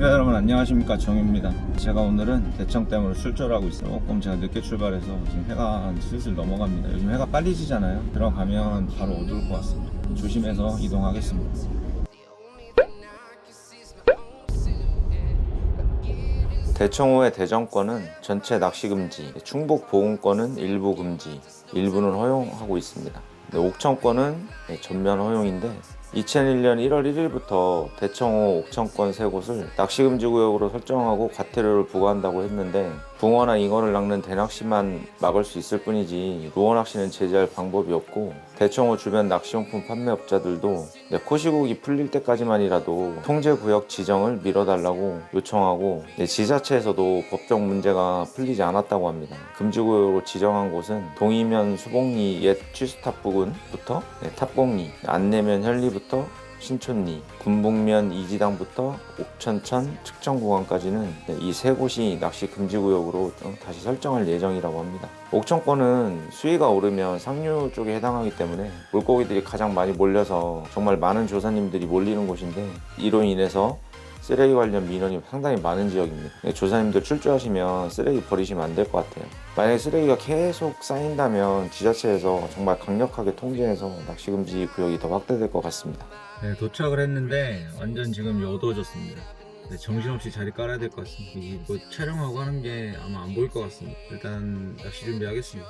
네, 여러분 안녕하십니까? 정입니다. 제가 오늘은 대청댐으로 출조하고 있어요 조금 제가 늦게 출발해서 지금 해가 한 슬슬 넘어갑니다. 요즘 해가 빨리 지잖아요. 들어가면 바로 어두울 것 같습니다. 조심해서 이동하겠습니다. 대청호의 대정권은 전체 낚시 금지, 충북 보훈권은 일부 금지, 일부는 허용하고 있습니다. 네, 옥천권은 네, 전면 허용인데 2001년 1월 1일부터 대청호 옥천권 세 곳을 낚시금지구역으로 설정하고 과태료를 부과한다고 했는데 붕어나 잉어를 낚는 대낚시만 막을 수 있을 뿐이지 루어 낚시는 제재할 방법이 없고 대청호 주변 낚시용품 판매업자들도 네, 코시국이 풀릴 때까지만이라도 통제구역 지정을 미뤄달라고 요청하고 네, 지자체에서도 법적 문제가 풀리지 않았다고 합니다. 금지구역으로 지정한 곳은 동이면 수복리 옛 취수탑 부근 부터 네, 탑곡리, 안내면 현리부터 신촌리, 군북면 이지당부터 옥천천 측정구간까지는 네, 이세 곳이 낚시 금지구역으로 어, 다시 설정할 예정이라고 합니다. 옥천권은 수위가 오르면 상류 쪽에 해당하기 때문에 물고기들이 가장 많이 몰려서 정말 많은 조사님들이 몰리는 곳인데 이로 인해서 쓰레기 관련 민원이 상당히 많은 지역입니다. 네, 조사님들 출조하시면 쓰레기 버리시면 안 될 것 같아요. 만약에 쓰레기가 계속 쌓인다면 지자체에서 정말 강력하게 통제해서 낚시금지 구역이 더 확대될 것 같습니다. 네, 도착을 했는데 완전 지금 어두워졌습니다. 네, 정신없이 자리 깔아야 될 것 같습니다. 이뭐 촬영하고 하는 게 아마 안 보일 것 같습니다. 일단 낚시 준비하겠습니다.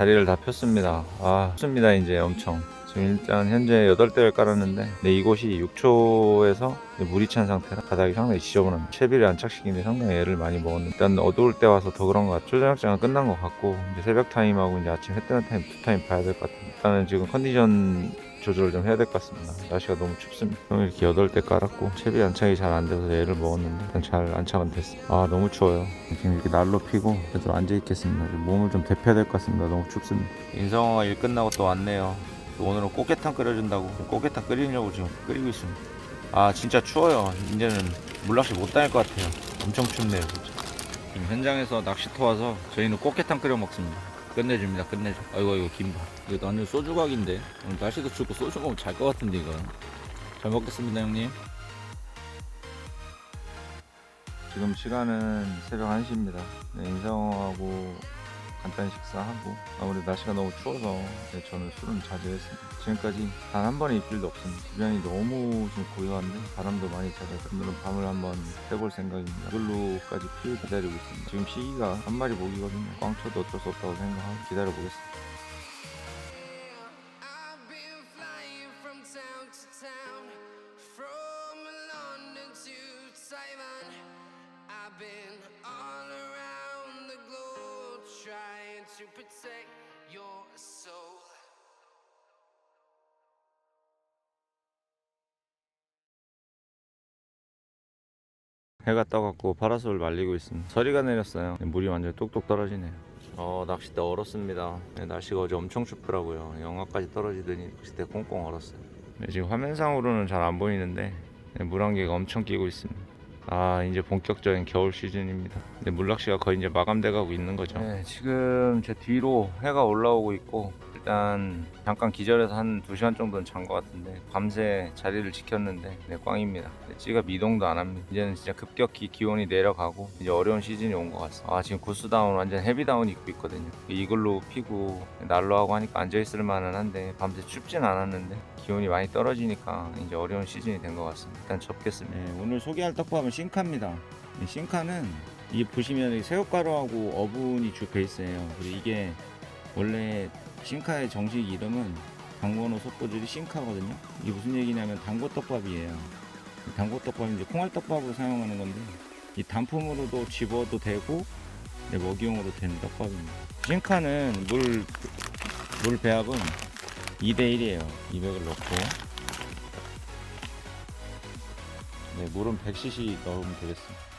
다리를 다 폈습니다. 아, 폈습니다, 이제 엄청. 지금 일단 현재 8대를 깔았는데, 네, 이곳이 6초에서 물이 찬 상태라 바닥이 상당히 지저분합니다. 채비를 안착시키는데 상당히 애를 많이 먹었는데, 일단 어두울 때 와서 더 그런 것 같아요. 초저녁장은 끝난 것 같고, 이제 새벽 타임하고 이제 아침 해 뜨는 타임 두 타임 봐야 될 것 같아요. 일단은 지금 컨디션 조절을 좀 해야 될 것 같습니다. 날씨가 너무 춥습니다. 이렇게 8대 깔았고, 채비 안착이 잘 안 돼서 애를 먹었는데, 잘 안착은 됐어요. 아, 너무 추워요. 지금 이렇게 날로 피고, 그래도 앉아있겠습니다. 몸을 좀 데펴야 될 것 같습니다. 너무 춥습니다. 인성어가 일 끝나고 또 왔네요. 오늘은 꽃게탕 끓여준다고 꽃게탕 끓이려고 지금 끓이고 있습니다. 아 진짜 추워요. 이제는 물낚시 못 다닐 것 같아요. 엄청 춥네요 진짜. 지금 현장에서 낚시터 와서 저희는 꽃게탕 끓여 먹습니다. 끝내줍니다. 끝내줘. 아이고 이거 김밥. 이거 완전 소주각인데 오늘 날씨도 춥고 소주 먹으면 잘 것 같은데 이거. 잘 먹겠습니다 형님. 지금 시간은 새벽 1시입니다. 네, 인성하고 간단히 식사하고 아무래도 날씨가 너무 추워서 네, 저는 술은 자제했습니다. 지금까지 단 한 번의 입질도 없습니다. 주변이 너무 좀 고요한데 바람도 많이 찾아서 오늘은 밤을 한번 해볼 생각입니다. 이걸로까지 피해 기다리고 있습니다. 지금 시기가 한 마리 목이거든요. 꽝 쳐도 어쩔 수 없다고 생각하고 기다려보겠습니다. To protect your soul. 해가 떠갖고 파라솔을 말리고 있습니다. 서리가 내렸어요. 물이 완전 뚝뚝 떨어지네요. 어 낚싯대 얼었습니다. 네, 날씨가 어제 엄청 춥더라고요. 영하까지 떨어지더니 낚싯대 꽁꽁 얼었어요. 네, 지금 화면상으로는 잘 안 보이는데 네, 물안개가 엄청 끼고 있습니다. 아 이제 본격적인 겨울 시즌입니다. 네, 물낚시가 거의 이제 마감돼 가고 있는 거죠. 네, 지금 제 뒤로 해가 올라오고 있고 일단 잠깐 기절해서 한 2시간 정도는 잔 것 같은데 밤새 자리를 지켰는데 네, 꽝입니다. 네, 찌가 미동도 안 합니다. 이제는 진짜 급격히 기온이 내려가고 이제 어려운 시즌이 온 것 같습니다. 아 지금 구스다운 완전 헤비다운 입고 있거든요. 이걸로 피고 날로 하고 하니까 앉아있을 만은 한데 밤새 춥진 않았는데 기온이 많이 떨어지니까 이제 어려운 시즌이 된 것 같습니다. 일단 접겠습니다. 네, 오늘 소개할 떡밥은 싱카입니다. 이 싱카는 이게 보시면 이 새우가루하고 어분이 주 베이스예요. 그리고 이게 원래 싱카의 정식 이름은 강건호 속보줄이 싱카거든요. 이게 무슨 얘기냐면 단고떡밥이에요. 이 단고떡밥은 이제 콩알떡밥으로 사용하는 건데 이 단품으로도 집어도 되고 네, 먹이용으로 되는 떡밥입니다. 싱카는 물, 물 배합은 2대1이에요. 200을 넣고 네, 물은 100cc 넣으면 되겠습니다.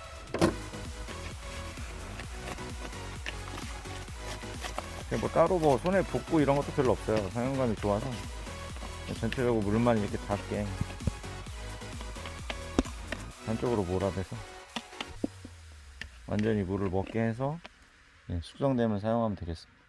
뭐 따로 뭐 손에 붓고 이런 것도 별로 없어요. 사용감이 좋아서 전체적으로 물만 이렇게 닿게 한쪽으로 몰아대서 완전히 물을 먹게 해서 예, 숙성되면 사용하면 되겠습니다.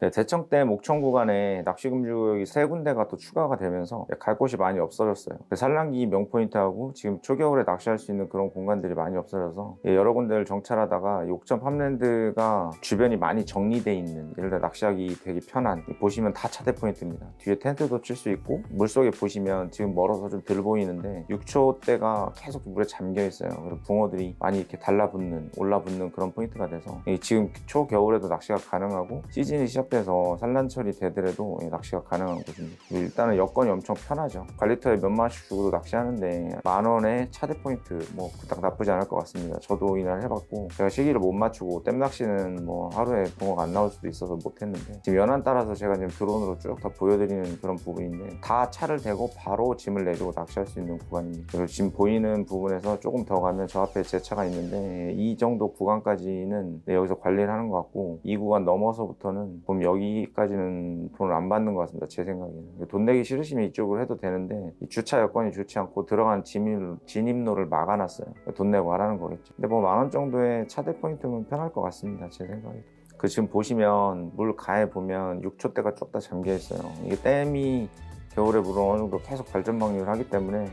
네, 대청 댐 옥천 구간에 낚시금지 구역이 세 군데가 또 추가가 되면서 갈 곳이 많이 없어졌어요. 그 산란기 명포인트하고 지금 초겨울에 낚시할 수 있는 그런 공간들이 많이 없어져서 예, 여러 군데를 정찰하다가 이 옥천 팜랜드가 주변이 많이 정리돼 있는 예를 들어 낚시하기 되게 편한 보시면 다 차대 포인트입니다. 뒤에 텐트도 칠 수 있고 물속에 보시면 지금 멀어서 좀 덜 보이는데 6초 대가 계속 물에 잠겨 있어요. 그리고 붕어들이 많이 이렇게 달라붙는 올라붙는 그런 포인트가 돼서 예, 지금 초겨울에도 낚시가 가능하고 시즌이 시작 돼서 산란철이 되더라도 예, 낚시가 가능한 곳입니다. 일단은 여건이 엄청 편하죠. 관리터에 몇 만원씩 주고도 낚시하는데 만 원에 차대 포인트 뭐 그닥 나쁘지 않을 것 같습니다. 저도 이날 해봤고 제가 시기를 못 맞추고 댐 낚시는 뭐 하루에 붕어가 안 나올 수도 있어서 못했는데 지금 연안 따라서 제가 지금 드론으로 쭉 다 보여드리는 그런 부분인데 다 차를 대고 바로 짐을 내리고 낚시할 수 있는 구간입니다. 그리고 지금 보이는 부분에서 조금 더 가면 저 앞에 제 차가 있는데 이 정도 구간까지는 네, 여기서 관리를 하는 것 같고 이 구간 넘어서부터는 보면 여기까지는 돈을 안 받는 것 같습니다. 제 생각에는 돈 내기 싫으시면 이쪽으로 해도 되는데 이 주차 여건이 좋지 않고 들어간 진입, 진입로를 막아놨어요. 돈 내고 하라는 거겠죠. 근데 뭐 만 원 정도의 차대 포인트면 편할 것 같습니다. 제 생각에. 그 지금 보시면 물 가에 보면 6초대가 쭉 다 잠겨 있어요. 이게 댐이 겨울에 물은 어느 정도 계속 발전 방류를 하기 때문에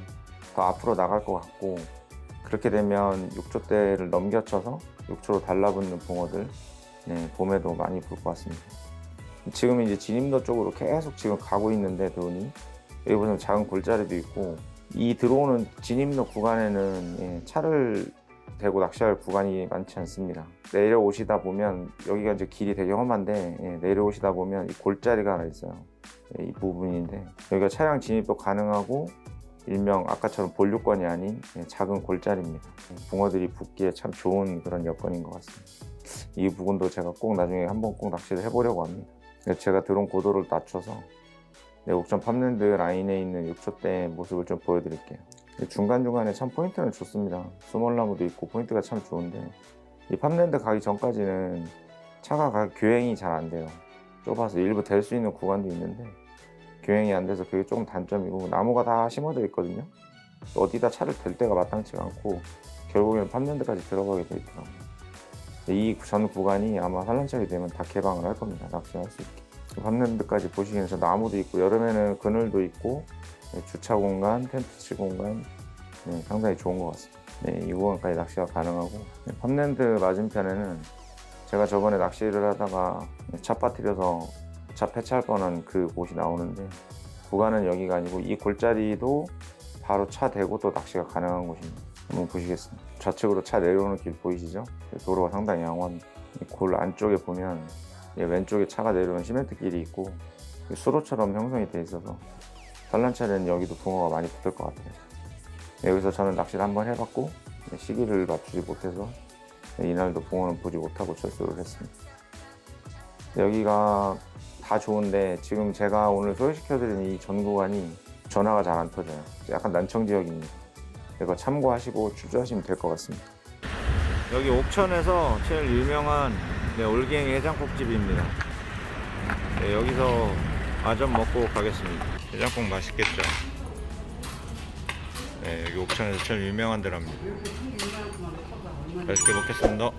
더 앞으로 나갈 것 같고 그렇게 되면 6초대를 넘겨쳐서 6초로 달라붙는 붕어들 네, 봄에도 많이 볼 것 같습니다. 지금 이제 진입로 쪽으로 계속 지금 가고 있는데 드론이 여기 보시면 작은 골짜기도 있고 이 들어오는 진입로 구간에는 예, 차를 대고 낚시할 구간이 많지 않습니다. 내려오시다 보면 여기가 이제 길이 되게 험한데 예, 내려오시다 보면 이 골짜기가 하나 있어요. 예, 이 부분인데 여기가 차량 진입도 가능하고 일명 아까처럼 본류권이 아닌 예, 작은 골짜기입니다. 예, 붕어들이 붙기에 참 좋은 그런 여건인 것 같습니다. 이 부분도 제가 꼭 나중에 한번 꼭 낚시를 해보려고 합니다. 근데 제가 드론 고도를 낮춰서 네, 옥션 팜랜드 라인에 있는 6초대 모습을 좀 보여드릴게요. 중간중간에 참 포인트는 좋습니다. 수몰나무도 있고 포인트가 참 좋은데 이 팜랜드 가기 전까지는 차가 가- 교행이 잘 안 돼요. 좁아서 일부 될 수 있는 구간도 있는데 교행이 안 돼서 그게 조금 단점이고 나무가 다 심어져 있거든요. 어디다 차를 댈 데가 마땅치가 않고 결국에는 팜랜드까지 들어가게 돼 있더라고요. 이 전 구간이 아마 산란철이 되면 다 개방을 할 겁니다. 낚시할 수 있게. 팜랜드까지 보시기에는 저 나무도 있고 여름에는 그늘도 있고 네, 주차 공간, 텐트 칠 공간 네, 상당히 좋은 것 같습니다. 네, 이 구간까지 낚시가 가능하고 네, 팜랜드 맞은편에는 제가 저번에 낚시를 하다가 차 빠뜨려서 차 폐차할 뻔한 그 곳이 나오는데 구간은 여기가 아니고 이 골짜기도 바로 차 대고 또 낚시가 가능한 곳입니다. 한번 보시겠습니다. 좌측으로 차 내려오는 길 보이시죠? 도로가 상당히 양호합니다. 이골 안쪽에 보면 이 왼쪽에 차가 내려오는 시멘트 길이 있고 수로처럼 형성이 돼 있어서 산란차는 여기도 붕어가 많이 붙을 것 같아요. 네, 여기서 저는 낚시를 한번 해봤고 네, 시기를 맞추지 못해서 네, 이날도 붕어는 보지 못하고 철수를 했습니다. 네, 여기가 다 좋은데 지금 제가 오늘 소개시켜드린 이 전 구간이 전화가 잘 안 터져요. 약간 난청 지역입니다. 이거 참고하시고 출조하시면 될 것 같습니다. 여기 옥천에서 제일 유명한 네, 올갱이 해장국집입니다. 네, 여기서 아점 먹고 가겠습니다. 해장국 맛있겠죠? 네, 여기 옥천에서 제일 유명한 데랍니다. 맛있게 먹겠습니다.